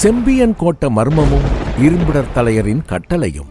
செம்பியன் கோட்ட மர்மமும் இரும்பிடர் தலையரின் கட்டளையும்.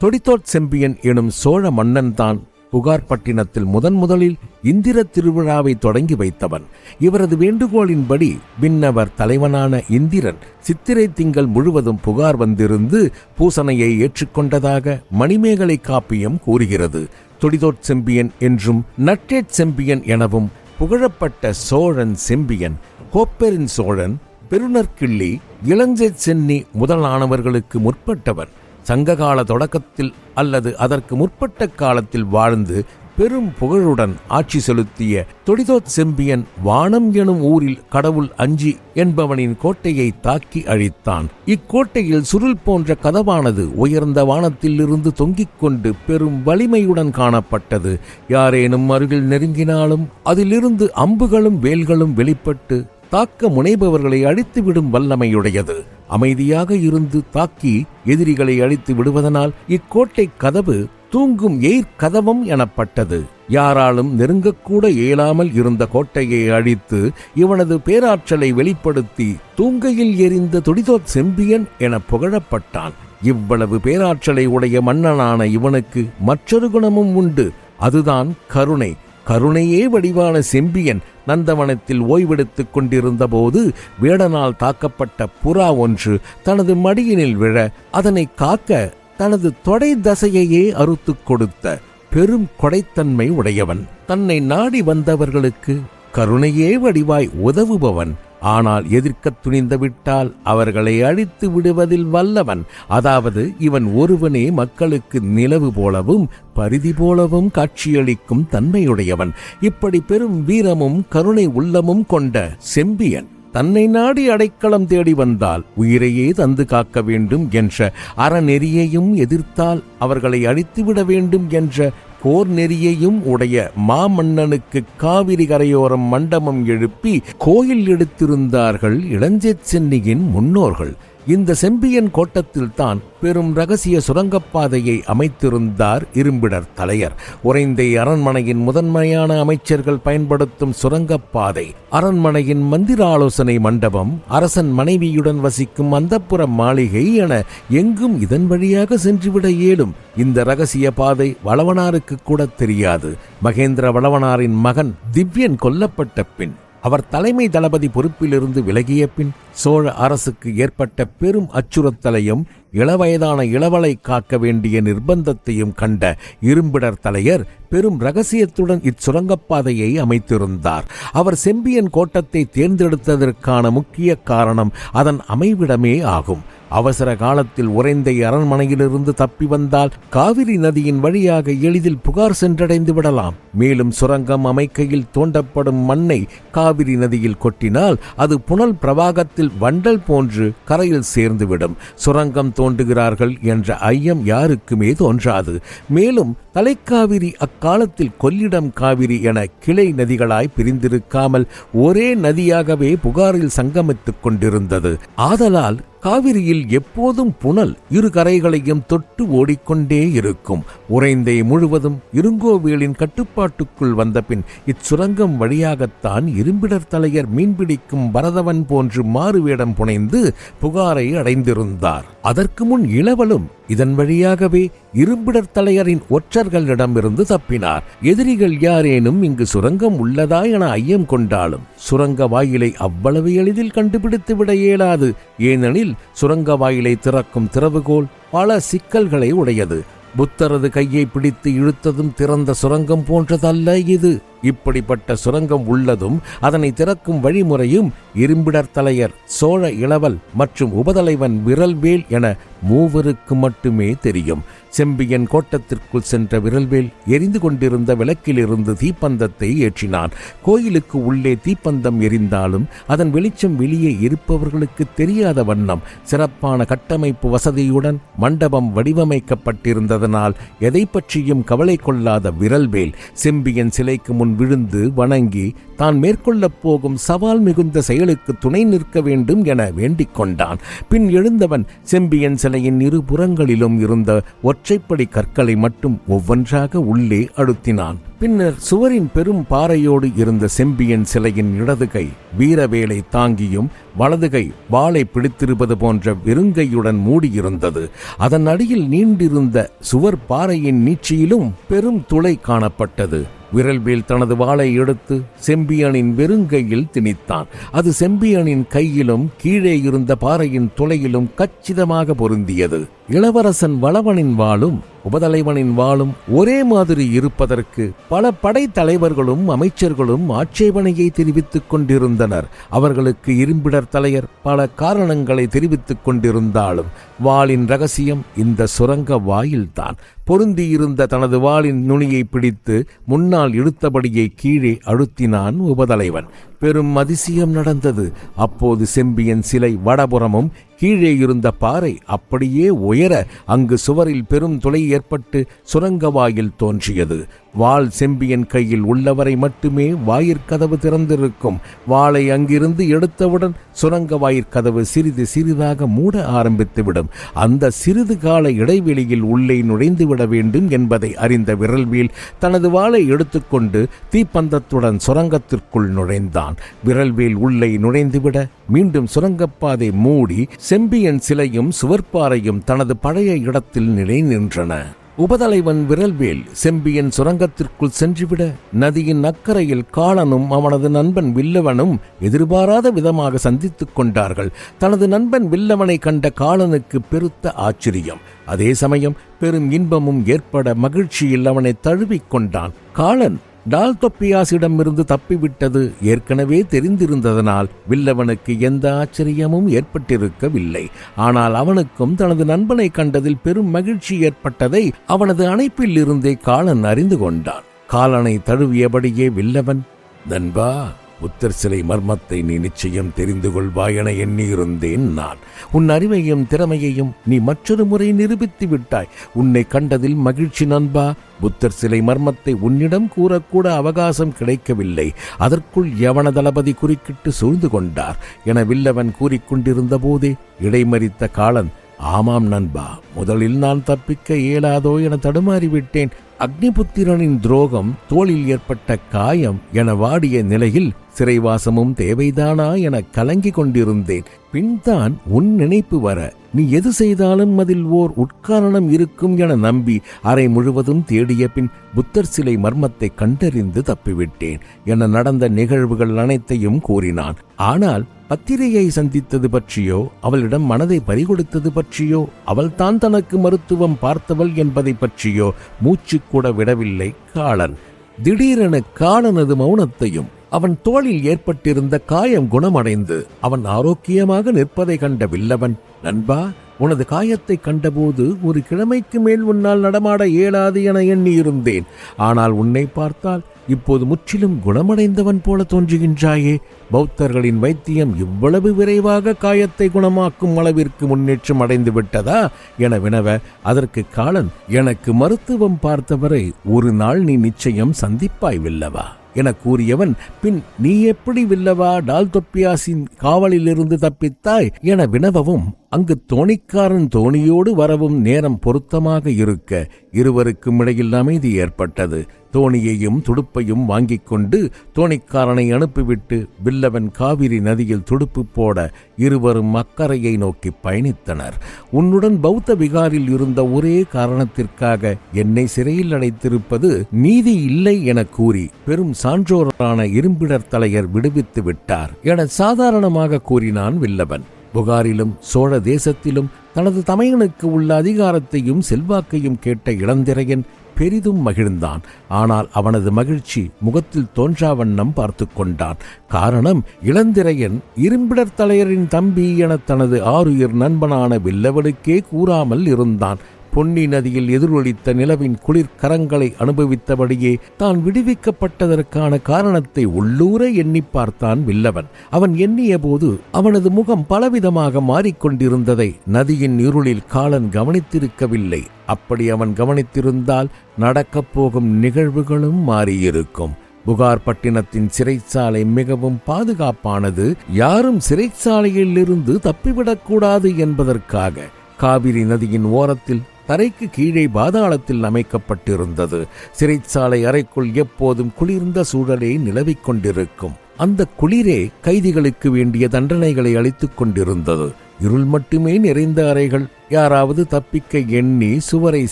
தொடித்தோட் செம்பியன் எனும் சோழ மன்னன்தான் புகார் பட்டினத்தில் முதன் முதலில் இந்திர திருவிழாவை தொடங்கி வைத்தவன். இவரது வேண்டுகோளின்படி விண்ணவர் தலைவனான இந்திரன் சித்திரை திங்கள் முழுவதும் புகார் வந்திருந்து பூசணையை ஏற்றுக்கொண்டதாக மணிமேகலை காப்பியம் கூறுகிறது. தொடிதோட் செம்பியன் என்றும் நட்டேட் செம்பியன் எனவும் புகழப்பட்ட சோழன் செம்பியன் கோப்பெரின் சோழன் பெருநற்கிள்ளி இளஞ்சை சென்னி முதலானவர்களுக்கு முற்பட்டவன் சங்ககால தொடக்கத்தில் அல்லது அதற்கு முற்பட்ட காலத்தில் வாழ்ந்து பெரும் புகழுடன் ஆட்சி செலுத்திய தொடிதோத் செம்பியன் வானம் எனும் ஊரில் கடவுள் அஞ்சி என்பவனின் கோட்டையை தாக்கி அழித்தான். இக்கோட்டையில் சுருள் போன்ற கதவானது உயர்ந்த வானத்திலிருந்து தொங்கிக் கொண்டு பெரும் வலிமையுடன் காணப்பட்டது. யாரேனும் அருகில் நெருங்கினாலும் அதிலிருந்து அம்புகளும் வேல்களும் வெளிப்பட்டு தாக்க முனைபவர்களை அழித்துவிடும் வல்லமையுடையது. அமைதியாக இருந்து தாக்கி எதிரிகளை அழித்து விடுவதனால் இக்கோட்டை கதவு தூங்கும் எயிர் கதவம் எனப்பட்டது. யாராலும் நெருங்கக்கூட இயலாமல் இருந்த கோட்டையை அழித்து இவனது பேராற்றலை வெளிப்படுத்தி தூங்கையில் எரிந்த துடிதோ செம்பியன் என புகழப்பட்டான். இவ்வளவு பேராற்றலை உடைய மன்னனான இவனுக்கு மற்றொரு குணமும் உண்டு. அதுதான் கருணை. கருணையே வடிவான செம்பியன் நந்தவனத்தில் ஓய்வெடுத்துக் கொண்டிருந்தபோது வேடனால் தாக்கப்பட்ட புறா ஒன்று தனது மடியினில் விழ அதனை காக்க தனது தொடை தசையையே அறுத்துக் கொடுத்த பெரும் கொடைத்தன்மை உடையவன். தன்னை நாடி வந்தவர்களுக்கு கருணையே வடிவாய் உதவுபவன். ஆனால் எதிர்க்க துணிந்து விட்டால் அவர்களை அழித்து விடுவதில் வல்லவன். அதாவது இவன் ஒருவனே மக்களுக்கு நிலவு போலவும் பரிதி போலவும் காட்சியளிக்கும் தன்மையுடையவன். இப்படி பெரும் வீரமும் கருணை உள்ளமும் கொண்ட செம்பியன் தன்னை நாடி அடைக்கலம் தேடி வந்தால் உயிரையே தந்து காக்க வேண்டும் என்ற அறநெறியையும் எதிர்த்தால் அவர்களை அழித்துவிட வேண்டும் என்ற போர் நெறியையும் உடைய மாமன்னனுக்கு காவிரி கரையோரம் மண்டபம் எழுப்பி கோயில் எடுத்திருந்தார்கள் இளஞ்செச் சென்னியின் முன்னோர்கள். இந்த செம்பியன் கோட்டத்தில்தான் பெரும் ரகசிய சுரங்கப்பாதையை அமைத்திருந்தார் இரும்பிடர் தலையர். உறைந்தை அரண்மனையின் முதன்மையான அமைச்சர்கள் பயன்படுத்தும் சுரங்கப்பாதை அரண்மனையின் மந்திர ஆலோசனை மண்டபம் அரசன் மனைவியுடன் வசிக்கும் அந்தப்புற மாளிகை என எங்கும் இதன் வழியாக சென்றுவிட இயலும். இந்த ரகசிய பாதை வளவனாருக்கு கூட தெரியாது. மகேந்திர வளவனாரின் மகன் திவ்யன் கொல்லப்பட்ட பின் அவர் தலைமை தளபதி பொறுப்பிலிருந்து விலகிய பின் சோழ அரசுக்கு ஏற்பட்ட பெரும் அச்சுறுத்தலையும் இளவயதான இளவலை காக்க வேண்டிய நிர்பந்தத்தையும் கண்ட இரும்பிடர் தலையர் பெரும் ரகசியத்துடன் இச்சுரங்கப்பாதையை அமைத்திருந்தார். அவர் செம்பியன் கோட்டத்தை தேர்ந்தெடுத்ததற்கான முக்கிய காரணம் அதன் அமைவிடமே ஆகும். அவசர காலத்தில் உறைந்தை அரண்மனையிலிருந்து தப்பி வந்தால் காவிரி நதியின் வழியாக எளிதில் புகார் சென்றடைந்து விடலாம். மேலும் சுரங்கம் அமைக்கையில் தோண்டப்படும் மண்ணை காவிரி நதியில் கொட்டினால் அது புனல் பிரவாகத்தில் வண்டல் போன்று கரையில் சேர்ந்துவிடும். சுரங்கம் தோண்டுகிறார்கள் என்ற ஐயம் யாருக்குமே தோன்றாது. மேலும் தலைக்காவிரி அக்காலத்தில் கொள்ளிடம் காவிரி என கிளை நதிகளாய் பிரிந்திருக்காமல் ஒரே நதியாகவே புகாரில் சங்கமித்துக் கொண்டிருந்தது. ஆதலால் காவிரியில் எப்போதும் புனல் இரு கரைகளையும் தொட்டு ஓடிக்கொண்டே இருக்கும். உறைந்தை முழுவதும் இருங்கோவேலின் கட்டுப்பாட்டுக்குள் வந்தபின் இச்சுரங்கம் வழியாகத்தான் இரும்பிடர் தலையர் மீன்பிடிக்கும் பரதவன் போன்று மாறுவேடம் புனைந்து புகாரை அடைந்திருந்தார். அதற்கு முன் இளவலும் இதன் வழியாகவே இரும்பிடர் தலையரின் ஒற்றர்களிடமிருந்து தப்பினார். எதிரிகள் யாரேனும் இங்கு சுரங்கம் உள்ளதா என ஐயம் கொண்டாலும் சுரங்க வாயிலை அவ்வளவு எளிதில் கண்டுபிடித்து விட இயலாது. ஏனெனில் சுரங்க வாயிலை திறக்கும் திறவுகோல் பல சிக்கல்களை உடையது. புத்தரது கையை பிடித்து இழுத்ததும் திறந்த சுரங்கம் போன்றதல்ல இது. இப்படிப்பட்ட சுரங்கம் உள்ளதும் அதனை திறக்கும் வழிமுறையும் இரும்பிடர் தலையர் சோழ இளவல் மற்றும் உபதலைவன் விரல்வேல் என மூவருக்கு மட்டுமே தெரியும். செம்பியன் கோட்டத்திற்குள் சென்ற விரல்வேல் எரிந்து கொண்டிருந்த விளக்கிலிருந்து தீப்பந்தத்தை ஏற்றினான். கோயிலுக்கு உள்ளே தீப்பந்தம் எரிந்தாலும் அதன் வெளிச்சம் வெளியே இருப்பவர்களுக்கு தெரியாத வண்ணம் சிறப்பான கட்டமைப்பு வசதியுடன் மண்டபம் வடிவமைக்கப்பட்டிருந்ததனால் எதை பற்றியும் கவலை கொள்ளாத விரல்வேல் செம்பியன் சிலைக்கு முன் விழுந்து வணங்கி தான் மேற்கொள்ளப் போகும் சவால் மிகுந்த செயலுக்கு துணை நிற்க வேண்டும் என வேண்டிக் கொண்டான். பின் எழுந்தவன் செம்பியன் சிலையின் இரு புறங்களிலும் இருந்த ஒற்றைப்படி கற்களை மட்டும் ஒவ்வொன்றாக உள்ளே அழுத்தினான். பின்னர் சுவரின் பெரும் பாறையோடு இருந்த செம்பியன் சிலையின் இடதுகை வீரவேலை தாங்கியும் வலதுகை வாளை பிடித்திருப்பது போன்ற வெறுங்கையுடன் மூடியிருந்தது. அதன் அடியில் நீண்டிருந்த சுவர் பாறையின் நீட்சியிலும் பெரும் துளை காணப்பட்டது. விரல்வேல் தனது வாளை எடுத்து செம்பியனின் வெறுங்கையில் திணித்தான். அது செம்பியனின் கையிலும் கீழே இருந்த பாறையின் துளையிலும் கச்சிதமாக பொருந்தியது. இளவரசன் வளவனின் வாளும் உபதலைவனின் வாளும் ஒரே மாதிரி இருப்பதற்கு பல படைத்தலைவர்களும் அமைச்சர்களும் ஆட்சேபனையை தெரிவித்துக் கொண்டிருந்தனர். அவர்களுக்கு இரும்பிடர் தலையர் பல காரணங்களை தெரிவித்துக் கொண்டிருந்தாலும் வாளின் ரகசியம் இந்த சுரங்க வாயில்தான். பொருந்தியிருந்த தனது வாளின் நுனியை பிடித்து முன்னால் இழுத்தபடியே கீழே அழுத்தினான் உபதலைவன். பெரும் அதிசயம் நடந்தது. அப்போது செம்பியன் சிலை வடபுறமும் கீழே இருந்த பாறை அப்படியே உயர அங்கு சுவரில் பெரும் துளை ஏற்பட்டு சுரங்க வாயில் தோன்றியது. வாள் செம்பியன் கையில் உள்ளவரை மட்டுமே வாயிற்கதவு திறந்திருக்கும். வாளை அங்கிருந்து எடுத்தவுடன் சுரங்க வாயிற்கதவு சிறிது சிறிதாக மூட ஆரம்பித்துவிடும். அந்த சிறிது கால இடைவெளியில் உள்ளே நுழைந்துவிட வேண்டும் என்பதை அறிந்த விரல்வேல் தனது வாளை எடுத்துக்கொண்டு தீப்பந்தத்துடன் சுரங்கத்திற்குள் நுழைந்தான். விரல்வேல் உள்ளே நுழைந்துவிட மீண்டும் சுரங்கப்பாதை மூடி செம்பியன் சிலையும் சுவர்ப்பாறையும் தனது பழைய இடத்தில் நிலை நின்றன. உபதலைவன் விரல்வேல் செம்பியன் சுரங்கத்திற்குள் சென்றுவிட நதியின் அக்கறையில் காளனும் அவனது நண்பன் வில்லவனும் எதிர்பாராத விதமாக சந்தித்துக் கொண்டார்கள். தனது நண்பன் வில்லவனை கண்ட காளனுக்கு பெருத்த ஆச்சரியம். அதே சமயம் பெரும் இன்பமும் ஏற்பட மகிழ்ச்சியில் அவனை தழுவிக் கொண்டான். காளன் டால் தொப்பியாசிடமிருந்து தப்பிவிட்டது ஏற்கனவே தெரிந்திருந்ததனால் வில்லவனுக்கு எந்த ஆச்சரியமும் ஏற்பட்டிருக்கவில்லை. ஆனால் அவனுக்கும் தனது நண்பனை கண்டதில் பெரும் மகிழ்ச்சி ஏற்பட்டதை அவனது அணைப்பில் இருந்தே காலன் அறிந்து கொண்டான். காலனை தழுவியபடியே வில்லவன் நண்பா புத்தர் சிலை மர்மத்தை நீ நிச்சயம் தெரிந்து கொள்வாய் என எண்ணியிருந்தேன் நான். உன் அறிவையும் திறமையையும் நீ மற்றொரு முறை நிரூபித்து விட்டாய். உன்னை கண்டதில் மகிழ்ச்சி நண்பா. புத்தர் சிலை மர்மத்தை உன்னிடம் கூறக்கூட அவகாசம் கிடைக்கவில்லை. அதற்குள் யவன தளபதி குறுக்கிட்டு சூழ்ந்து கொண்டார். என வில்லவன் கூறிக்கொண்டிருந்த போதே இடைமறித்த காலன் ஆமாம் நண்பா முதலில் நான் தப்பிக்க இயலாதோ என தடுமாறிவிட்டேன். அக்னிபுத்திரனின் துரோகம் தோளில் ஏற்பட்ட காயம் என வாடிய நிலையில் சிறைவாசமும் தேவைதானா என கலங்கிக் கொண்டிருந்தேன். பின்தான் உன் நினைப்பு வர நீ எது செய்தாலும் அதில் ஓர் உட்காரணம் இருக்கும் என நம்பி அறை முழுவதும் தேடிய பின் புத்தர் சிலை மர்மத்தை கண்டறிந்து தப்பிவிட்டேன் என நடந்த நிகழ்வுகள் அனைத்தையும் கூறினான். ஆனால் பத்திரையை சந்தித்தது பற்றியோ அவளிடம் மனதை பறிகொடுத்தது பற்றியோ அவள் தான் தனக்கு மருத்துவம் பார்த்தவள் என்பதை பற்றியோ மூச்சு கூட விடவில்லை காளன் திடீரென காலனது மௌனத்தையும் அவன் தோளில் ஏற்பட்டிருந்த காயம் குணமடைந்து அவன் ஆரோக்கியமாக நிற்பதை கண்ட வில்லவன் நண்பா உனது காயத்தை கண்டபோது ஒரு கிழமைக்கு மேல் உன்னால் நடமாட இயலாது என எண்ணியிருந்தேன். ஆனால் உன்னை பார்த்தால் இப்போது முற்றிலும் குணமடைந்தவன் போல தோன்றுகின்றாயே. பௌத்தர்களின் வைத்தியம் இவ்வளவு விரைவாக காயத்தை குணமாக்கும் அளவிற்கு முன்னேற்றம் அடைந்து விட்டதா? என வினவ அதற்கு காலன் எனக்கு மருத்துவம் பார்த்தவரை ஒரு நாள் நீ நிச்சயம் சந்திப்பாய் வில்லவா? என கூறியவன் பின் நீ எப்படி வில்லவா டால் தொப்பியாசின் காவலிலிருந்து தப்பித்தாய்? என வினவவும் அங்கு தோணிக்காரன் தோணியோடு வரவும் நேரம் பொருத்தமாக இருக்க இருவருக்கும் இடையில் அமைதி ஏற்பட்டது. தோணியையும் துடுப்பையும் வாங்கிக் கொண்டு தோணிக்காரனை அனுப்பிவிட்டு வில்லவன் காவிரி நதியில் துடுப்பு போட இருவரும் அக்கறையை நோக்கி பயணித்தனர். உன்னுடன் பௌத்த விகாரில் இருந்த ஒரே காரணத்திற்காக என்னை சிறையில் அடைத்திருப்பது நீதி இல்லை என கூறி பெரும் சான்றோரான இரும்பிடர் தலையர் விடுவித்து விட்டார் என சாதாரணமாக கூறினான் வில்லவன். புகாரிலும் சோழ தேசத்திலும் தனது தமையனுக்கு உள்ள அதிகாரத்தையும் செல்வாக்கையும் கேட்ட இளந்திரையன் பெரிதும் மகிழ்ந்தான். ஆனால் அவனது மகிழ்ச்சி முகத்தில் தோன்றா வண்ணம் பார்த்து கொண்டான். காரணம் இளந்திரையன் இரும்பிடர் தலையரின் தம்பி என தனது ஆறுயிர் நண்பனான வில்லவனுக்கே கூறாமல் இருந்தான். பொன்னி நதியில் எதிரொலித்த நிலவின் குளிர் கரங்களை அனுபவித்தபடியே தான் விடுவிக்கப்பட்டதற்கான காரணத்தை உள்ளூர எண்ணி பார்த்தான் வில்லவன். அவன் எண்ணிய போது அவனது முகம் பலவிதமாக மாறிக்கொண்டிருந்ததை நதியின் இருளில் காலன் கவனித்திருக்கவில்லை. அப்படி அவன் கவனித்திருந்தால் நடக்கப் போகும் நிகழ்வுகளும் மாறியிருக்கும். புகார் பட்டினத்தின் சிறைச்சாலை மிகவும் பாதுகாப்பானது. யாரும் சிறைச்சாலையில் இருந்து தப்பிவிடக்கூடாது என்பதற்காக காவிரி நதியின் ஓரத்தில் தரைக்கு கீழே பாதாளத்தில் அமைக்கப்பட்டிருந்தது. சிறைச்சாலை அறைக்குள் எப்போதும் குளிர்ந்த சூழலே நிலவிக் கொண்டிருக்கும். அந்த குளிரே கைதிகளுக்கு வேண்டிய தண்டனைகளை அளித்துக் கொண்டிருந்தது. இருள் மட்டுமே நிறைந்த அறைகள். யாராவது தப்பிக்க எண்ணி சுவரை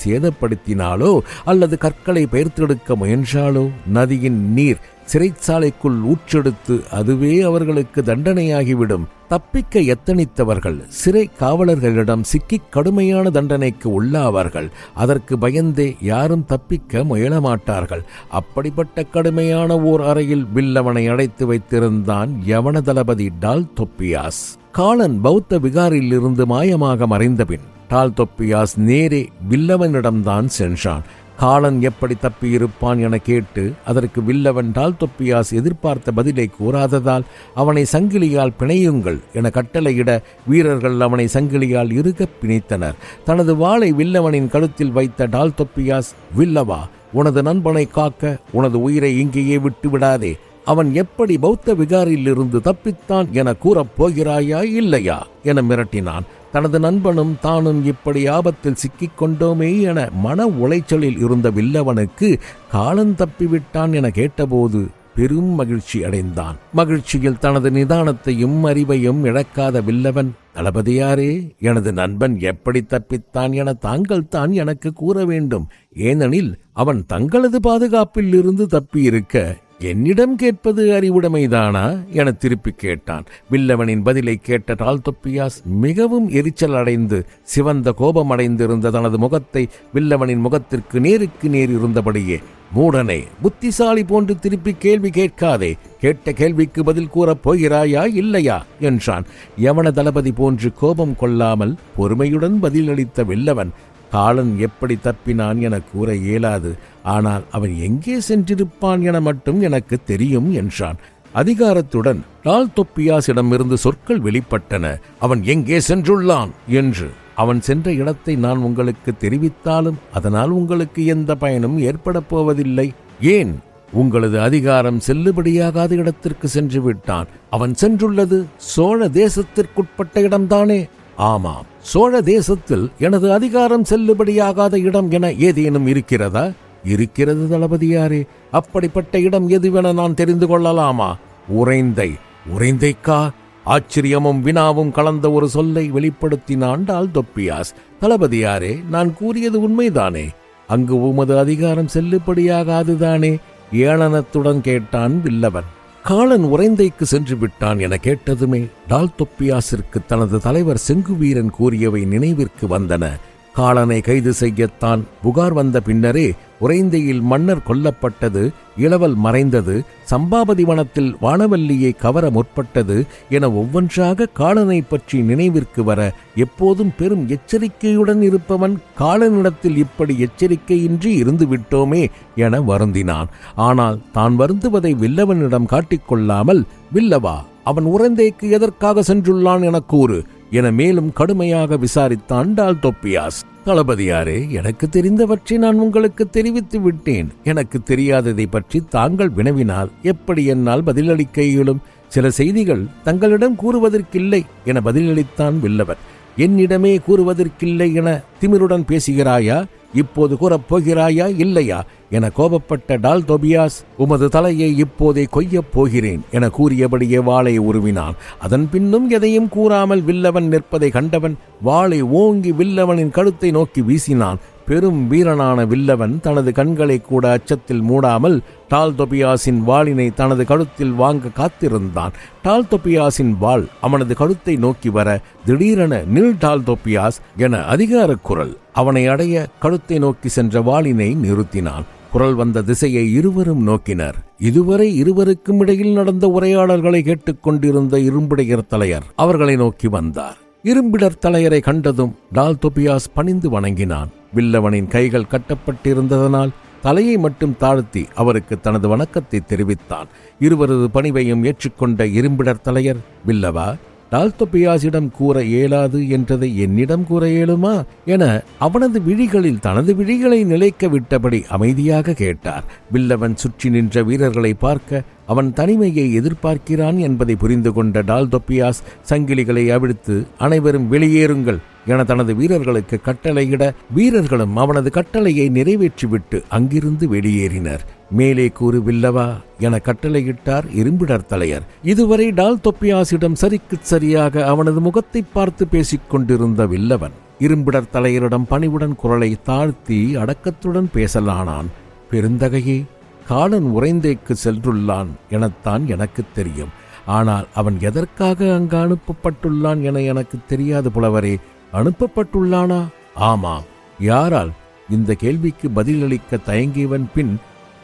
சேதப்படுத்தினாலோ அல்லது கற்களை பெயர்த்தெடுக்க முயன்றாலோ நதியின் நீர் சிறைச்சாலைக்குள் ஊற்றெடுத்து அதுவே அவர்களுக்கு தண்டனையாகிவிடும். தப்பிக்க எத்தனித்தவர்கள் சிறை காவலர்களிடம் சிக்கிக் கடுமையான தண்டனைக்கு உள்ளாவார்கள். அதற்கு பயந்தே யாரும் தப்பிக்க முயலமாட்டார்கள். அப்படிப்பட்ட கடுமையான ஓர் அறையில் வில்லவனை அடைத்து வைத்திருந்தான் யவன தளபதி டால் தொப்பியாஸ் காளன் பௌத்த விகாரிலிருந்து மாயமாக மறைந்தபின் டால் தொப்பியாஸ் நேரே வில்லவனிடம்தான் சென்றான். காளன் எப்படி தப்பியிருப்பான் என கேட்டு அதற்கு வில்லவன் டால் தொப்பியாஸ் எதிர்பார்த்த பதிலை கூறாததால் அவனை சங்கிலியால் பிணையுங்கள் என கட்டளையிட வீரர்கள் அவனை சங்கிலியால் இறுகப் பிணைத்தனர். தனது வாளை வில்லவனின் கழுத்தில் வைத்த டால் தொப்பியாஸ் வில்லவா உனது நண்பனை காக்க உனது உயிரை இங்கேயே விட்டு விடாதே அவன் எப்படி பௌத்த விகாரிலிருந்து தப்பித்தான் என கூறப் போகிறாயா இல்லையா? என மிரட்டினான். தனது நண்பனும் தானும் இப்படி ஆபத்தில் சிக்கிக் கொண்டோமே என மன உளைச்சலில் இருந்த வில்லவனுக்கு காலன் தப்பிவிட்டான் என கேட்டபோது பெரும் மகிழ்ச்சி அடைந்தான். மகிழ்ச்சியில் தனது நிதானத்தையும் அறிவையும் இழக்காத வில்லவன் தளபதியாரே எனது நண்பன் எப்படி தப்பித்தான் என தாங்கள் தான் எனக்கு கூற வேண்டும். ஏனெனில் அவன் தங்களது பாதுகாப்பில் இருந்து தப்பியிருக்க என்னிடம் கேட்பது அறிவுடைமைதானா? என திருப்பி கேட்டான். வில்லவனின் பதிலை கேட்ட டால் தொப்பியாஸ் மிகவும் எரிச்சல் அடைந்து சிவந்த கோபம் அடைந்திருந்த தனது முகத்தை வில்லவனின் முகத்திற்கு நேருக்கு நேர் இருந்தபடியே மூடனே புத்திசாலி போன்று திருப்பி கேள்வி கேட்காதே. கேட்ட கேள்விக்கு பதில் கூறப் போகிறாயா இல்லையா? என்றான். யவன தளபதி போன்று கோபம் கொள்ளாமல் பொறுமையுடன் பதிலளித்த வில்லவன் காலன் எப்படி தப்பினான் என கூற இயலாது. ஆனால் அவன் எங்கே சென்றிருப்பான் என மட்டும் எனக்கு தெரியும் என்றான். அதிகாரத்துடன் டால் தொப்பியாசிடமிருந்து சொற்கள் வெளிப்பட்டன. அவன் எங்கே சென்றுள்ளான் என்று. அவன் சென்ற இடத்தை நான் உங்களுக்கு தெரிவித்தாலும் அதனால் உங்களுக்கு எந்த பயனும் ஏற்படப் போவதில்லை. ஏன்? உங்களது அதிகாரம் செல்லுபடியாகாத இடத்திற்கு சென்று விட்டான் அவன் சென்றுள்ளது சோழ தேசத்திற்குட்பட்ட இடம்தானே? ஆமாம் சோழ தேசத்தில் எனது அதிகாரம் செல்லுபடியாகாத இடம் என ஏதேனும் இருக்கிறதா? இருக்கிறது தளபதியாரே அப்படிப்பட்ட இடம் எதுவென நான் தெரிந்து கொள்ளலாமா? உறைந்தை உறைந்தைக்கா? ஆச்சரியமும் வினாவும் கலந்த ஒரு சொல்லை வெளிப்படுத்தினான் டால் தொப்பியாஸ் தளபதியாரே நான் கூறியது உண்மைதானே? அங்கு உமது அதிகாரம் செல்லுபடியாகாதுதானே? ஏளனத்துடன் கேட்டான் வில்லவன். காலன் உறைந்தைக்கு சென்று விட்டான் என கேட்டதுமே டால் தொப்பியாசிற்கு தனது தலைவர் செங்குவீரன் கூறியவை நினைவிற்கு வந்தன. காலனை கைது செய்யத்தான் புகார் வந்த பின்னரே உறைந்தையில் மன்னர் கொல்லப்பட்டது இளவல் மறைந்தது சம்பாபதி வனத்தில் வானவல்லியை கவர முற்பட்டது என ஒவ்வொன்றாக காலனை பற்றி நினைவிற்கு வர எப்போதும் பெரும் எச்சரிக்கையுடன் இருப்பவன் காலனிடத்தில் இப்படி எச்சரிக்கையின்றி இருந்து விட்டோமே என வருந்தினான். ஆனால் தான் வருந்துவதை வில்லவனிடம் காட்டிக்கொள்ளாமல் வில்லவா அவன் உறைந்தைக்கு எதற்காக சென்றுள்ளான் என கூறு. என மேலும் கடுமையாக விசாரித்தான் டால் தொப்பியாஸ் தளபதியாரே எனக்கு தெரிந்தவற்றை நான் உங்களுக்கு தெரிவித்து விட்டேன். எனக்கு தெரியாததை பற்றி தாங்கள் வினவினால் எப்படி என்னால் பதிலளிக்க இயலும்? சில செய்திகள் தங்களிடம் கூறுவதற்கில்லை என பதிலளித்தான் வில்லவர். என்னிடமே கூறுவதற்கில்லை என திமிருடன் பேசுகிறாயா? இப்போது கூறப்போகிறாயா இல்லையா? என கோபப்பட்ட டால் தொபியாஸ் உமது தலையை இப்போதே கொய்யப் போகிறேன் என கூறியபடியே வாளை உருவினான். அதன் பின்னும் எதையும் கூறாமல் வில்லவன் நிற்பதை கண்டவன் வாளை ஓங்கி வில்லவனின் கழுத்தை நோக்கி வீசினான். பெரும் வீரனான வில்லவன் தனது கண்களை கூட அச்சத்தில் மூடாமல் டால் தொபியாசின் வாளினை தனது கழுத்தில் வாங்க காத்திருந்தான். டால் தொபியாசின் வாள் அவனது கழுத்தை நோக்கி வர திடீரென நில் டால் தொபியாஸ் என அதிகார குரல் அவனை அடைய கழுத்தை நோக்கி சென்ற வாளினை நிறுத்தினான். குரல் வந்த திசையை இருவரும் நோக்கினர். இதுவரை இருவருக்கும் இடையில் நடந்த உரையாடல்களை கேட்டுக்கொண்டிருந்த இரும்புடையர் தலையர் அவர்களை நோக்கி வந்தார். இரும்பிடர் தலையரை கண்டதும் டால் தொபியாஸ் பணிந்து வணங்கினான். வில்லவனின் கைகள் கட்டப்பட்டிருந்ததனால் தலையை மட்டும் தாழ்த்தி அவருக்கு தனது வணக்கத்தை தெரிவித்தான். இருவரது பணிவையும் ஏற்றுக்கொண்ட இரும்பிடர் தலையர் வில்லவா டால்தொபியாசிடம் கூற இயலாது என்றதை என்னிடம் கூற இயலுமா? என அவனது விழிகளில் தனது விழிகளை நிலைக்க விட்டபடி அமைதியாக கேட்டார். வில்லவன் சுற்றி நின்ற வீரர்களை பார்க்க அவன் தனிமையை எதிர்பார்க்கிறான் என்பதை புரிந்து கொண்ட டால்தொப்பியாஸ் சங்கிலிகளை அவிழ்த்து அனைவரும் வெளியேறுங்கள் என தனது வீரர்களுக்கு கட்டளையிட வீரர்களும் அவனது கட்டளையை நிறைவேற்றிவிட்டு அங்கிருந்து வெளியேறினர். மேலே கூறுவில்லவா என கட்டளையிட்டார் இரும்பிடர் தலையர். இதுவரை டால் தொப்பியாசிடம் சரிக்குச் சரியாக அவனது முகத்தை பார்த்து பேசிக் கொண்டிருந்த வில்லவன் இரும்பிடர் தலையரிடம் பணிவுடன் குரலை தாழ்த்தி அடக்கத்துடன் பேசலானான். பெருந்தகையே காலன் உறைந்தேக்கு சென்றுள்ளான் எனத்தான் எனக்கு தெரியும். ஆனால் அவன் எதற்காக அங்கு அனுப்பப்பட்டுள்ளான் என எனக்கு தெரியாது புலவரே. அனுப்பப்பட்டுள்ளானா? ஆமாம். யாரால்? இந்த கேள்விக்கு பதிலளிக்க தயங்கியவன் பின்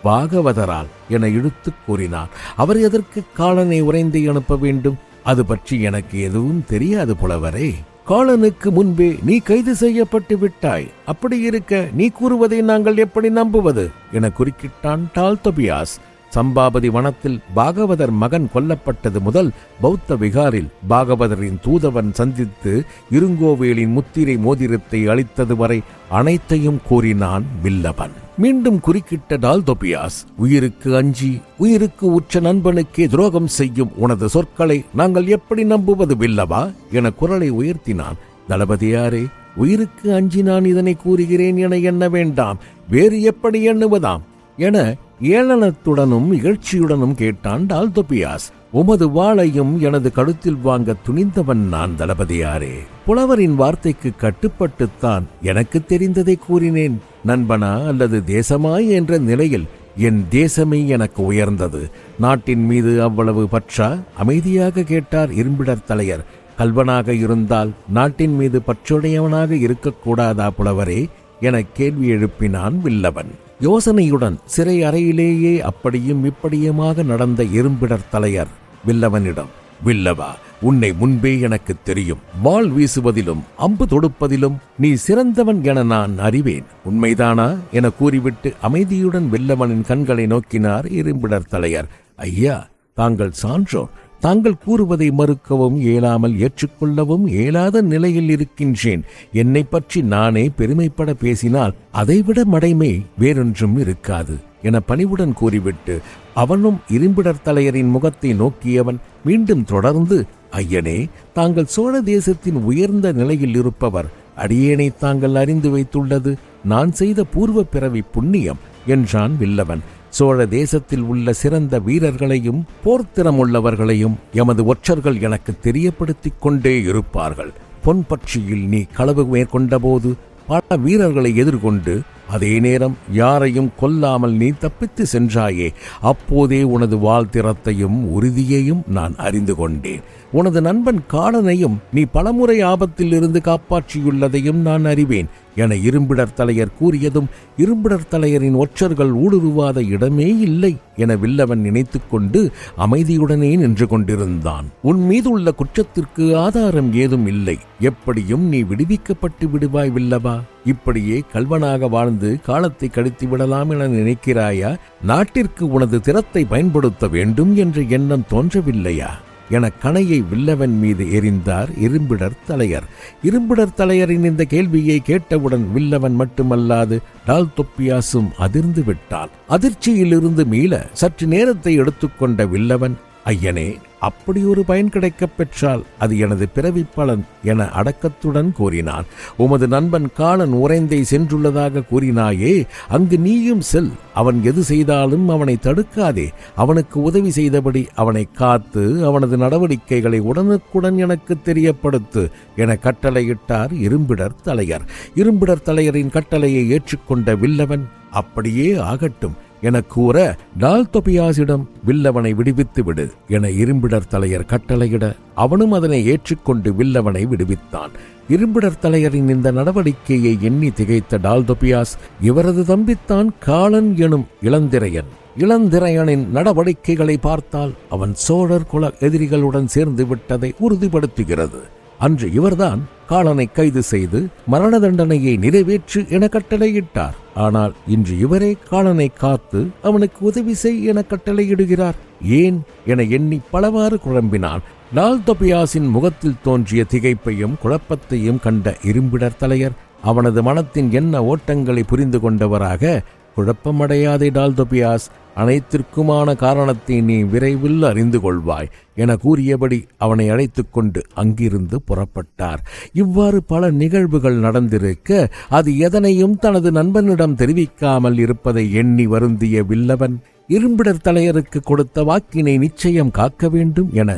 பாகவதரால் என இழுத்துக் கூறினார். அவர் எதற்கு காலனை உறைந்து அனுப்ப வேண்டும்? அது பற்றி எனக்கு எதுவும் தெரியாது புலவரே. காலனுக்கு முன்பே நீ கைது செய்யப்பட்டு விட்டாய். அப்படி இருக்க நீ கூறுவதை நாங்கள் எப்படி நம்புவது? என குறுக்கிட்டான் டால்தொபியாஸ். சம்பாபதி வனத்தில் பாகவதர் மகன் கொல்லப்பட்டது முதல் பௌத்த விகாரில் பாகவதரின் தூதவன் சந்தித்து இருங்கோவேலின் முத்திரை மோதிரத்தை அளித்தது வரை அனைத்தையும் கூறினான் வில்லவன் மீண்டும் குறுக்கிட்ட டால்தொபியாஸ் உயிருக்கு அஞ்சி உயிருக்கு உற்ற நண்பனுக்கே துரோகம் செய்யும் உனது சொற்களை நாங்கள் எப்படி நம்புவது வில்லவா? என குரலை உயர்த்தினான். தளபதியாரே உயிருக்கு அஞ்சி நான் இதனை கூறுகிறேன் என எண்ண வேண்டாம். வேறு எப்படி எண்ணுவதாம்? என ஏளனத்துடனும் இகழ்ச்சியுடனும் கேட்டான் டால்தொபியாஸ் உமது வாளையும் எனது கழுத்தில் வாங்க துணிந்தவன் நான் தளபதியாரே. புலவரின் வார்த்தைக்கு கட்டுப்பட்டுத்தான் எனக்கு தெரிந்ததை கூறினேன். நண்பனா அல்லது தேசமாய் என்ற நிலையில் என் தேசமே எனக்கு உயர்ந்தது. நாட்டின் மீது அவ்வளவு பற்றா? அமைதியாக கேட்டார் இரும்பிடர் தலையர். கல்வனாக இருந்தால் நாட்டின் மீது பற்றுடையவனாக இருக்கக்கூடாதா புலவரே? என கேள்வி எழுப்பினான் வில்லவன். யோசனையுடன் சிறை அறையிலேயே அப்படியும் இப்படியுமாக நடந்த இரும்பிடர் தலையர் வில்லவனிடம் வில்லவா உன்னை முன்பே எனக்கு தெரியும். வாள் வீசுவதிலும் அம்பு தொடுப்பதிலும் நீ சிறந்தவன் என நான் அறிவேன். உண்மைதானா? என கூறிவிட்டு அமைதியுடன் வெல்லவனின் கண்களை நோக்கினார் இரும்பிடர் தலையர். ஐயா தாங்கள் சான்றோர். தாங்கள் கூறுவதை மறுக்கவும் இயலாமல் ஏற்றுக்கொள்ளவும் இயலாத நிலையில் இருக்கின்றேன். என்னை பற்றி நானே பெருமைப்பட பேசினால் அதைவிட மடைமை வேறொன்றும் இருக்காது என பணிவுடன் கூறிவிட்டு அவனும் இரும்பிடர் தலையரின் முகத்தை நோக்கியவன் மீண்டும் தொடர்ந்து ஐயனே தாங்கள் சோழ தேசத்தின் உயர்ந்த நிலையில் இருப்பவர் அடியேனை தாங்கள் அறிந்து வைத்துள்ளது நான் செய்த பூர்வ பிறவி புண்ணியம் என்றான் வில்லவன். சோழ தேசத்தில் உள்ள சிறந்த வீரர்களையும் போர்த்திறமுள்ளவர்களையும் எமது ஒற்றர்கள் எனக்கு தெரியப்படுத்திக் கொண்டே இருப்பார்கள். பொன்பட்சியில் நீ களவு மேற்கொண்டபோது பல வீரர்களை எதிர்கொண்டு அதே நேரம் யாரையும் கொல்லாமல் நீ தப்பித்து சென்றாயே அப்போதே உனது வாழ்த்திறத்தையும் உறுதியையும் நான் அறிந்து கொண்டேன். உனது நண்பன் காலனையும் நீ பலமுறை ஆபத்தில் இருந்து காப்பாற்றியுள்ளதையும் நான் அறிவேன். என இரும்பிடர் தலையர் கூறியதும் இரும்பிடர் தலையரின் ஒற்றர்கள் ஊடுருவாத இடமே இல்லை என வில்லவன் நினைத்து கொண்டு அமைதியுடனே நின்று கொண்டிருந்தான். உன் மீது உள்ள குற்றத்திற்கு ஆதாரம் ஏதும் இல்லை. எப்படியும் நீ விடுவிக்கப்பட்டு விடுவாய் வில்லவா? இப்படியே கல்வனாக வாழ்ந்து காலத்தை கழித்து விடலாம் என நினைக்கிறாயா? நாட்டிற்கு உனது திறத்தை பயன்படுத்த வேண்டும் என்ற எண்ணம் தோன்றவில்லையா? என கணையை வில்லவன் மீது எறிந்தார் இரும்பிடர் தலையர். இரும்பிடர் தலையரின் இந்த கேள்வியை கேட்டவுடன் வில்லவன் மட்டுமல்லாது டால் தொப்பியாசும் அதிர்ந்து விட்டான். அதிர்ச்சியிலிருந்து மீள சற்று நேரத்தை எடுத்துக்கொண்ட வில்லவன் ஐயனே அப்படி ஒரு பயன் கிடைக்கப் பெற்றால் அது எனது பிறவி பலன் என அடக்கத்துடன் கூறினான். உமது நண்பன் காலன் உறைந்தை சென்றுள்ளதாக கூறினாயே அங்கு நீயும் செல். அவன் எது செய்தாலும் அவனை தடுக்காதே. அவனுக்கு உதவி செய்தபடி அவனை காத்து அவனது நடவடிக்கைகளை உடனுக்குடன் எனக்கு தெரியப்படுத்து என கட்டளையிட்டார் இரும்பிடர் தலையர். இரும்பிடர் தலையரின் கட்டளையை ஏற்றுக்கொண்ட வில்லவன் அப்படியே ஆகட்டும். என கூற டால்தொபியாசிடம் வில்லவனை விடுவித்து விடு என இரும்பிடர் தலையர் கட்டளையிட அவனும் அதனை ஏற்றுக்கொண்டு வில்லவனை விடுவித்தான். இரும்பிடர் தலையரின் இந்த நடவடிக்கையை எண்ணி திகைத்த டால்தொபியாஸ் இவரது தம்பித்தான் காலன் எனும் இளந்திரையன். இளந்திரையனின் நடவடிக்கைகளை பார்த்தால் அவன் சோழர் குல எதிரிகளுடன் சேர்ந்து விட்டதை உறுதிப்படுத்துகிறது. அன்று இவர்தான் காலனை கைது செய்து மரண தண்டனையை நிறைவேற்று என கட்டளையிட்டார். ஆனால் இன்று இவரே காலனை காத்து அவனுக்கு உதவி செய் என கட்டளையிடுகிறார். ஏன் என எண்ணி பலவாறு குழம்பினான். லால் தொபியாசின் முகத்தில் தோன்றிய திகைப்பையும் குழப்பத்தையும் கண்ட இரும்பிடர் தலையர் அவனது மனத்தின் என்ன ஓட்டங்களை புரிந்து கொண்டவராக குழப்பமடையாதே டால்தொபியாஸ் அனைத்திற்குமான காரணத்தை நீ விரைவில் அறிந்து கொள்வாய் என கூறியபடி அவனை அழைத்து கொண்டு அங்கிருந்து புறப்பட்டார். இவ்வாறு பல நிகழ்வுகள் நடந்திருக்க அது எதனையும் தனது நண்பனிடம் தெரிவிக்காமல் இருப்பதை எண்ணி வருந்திய வில்லவன் இரும்பிடர் தலையருக்கு கொடுத்த வாக்கினை நிச்சயம் காக்க வேண்டும் என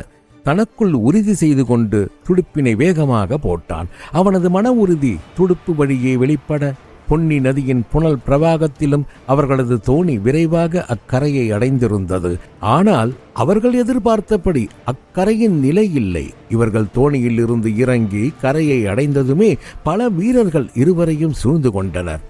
தனக்குள் உறுதி செய்து கொண்டு துடுப்பினை வேகமாக போட்டான். அவனது மன உறுதி துடுப்பு வழியே வெளிப்பட பொன்னி நதியின் புனல் பிரவாகத்திலும் அவர்களது தோணி விரைவாக அக்கரையை அடைந்திருந்தது. ஆனால் அவர்கள் எதிர்பார்த்தபடி அக்கரையின் நிலை இல்லை. இவர்கள் தோணியில் இருந்து இறங்கி கரையை அடைந்ததுமே பல வீரர்கள் இருவரையும் சூழ்ந்து கொண்டனர்.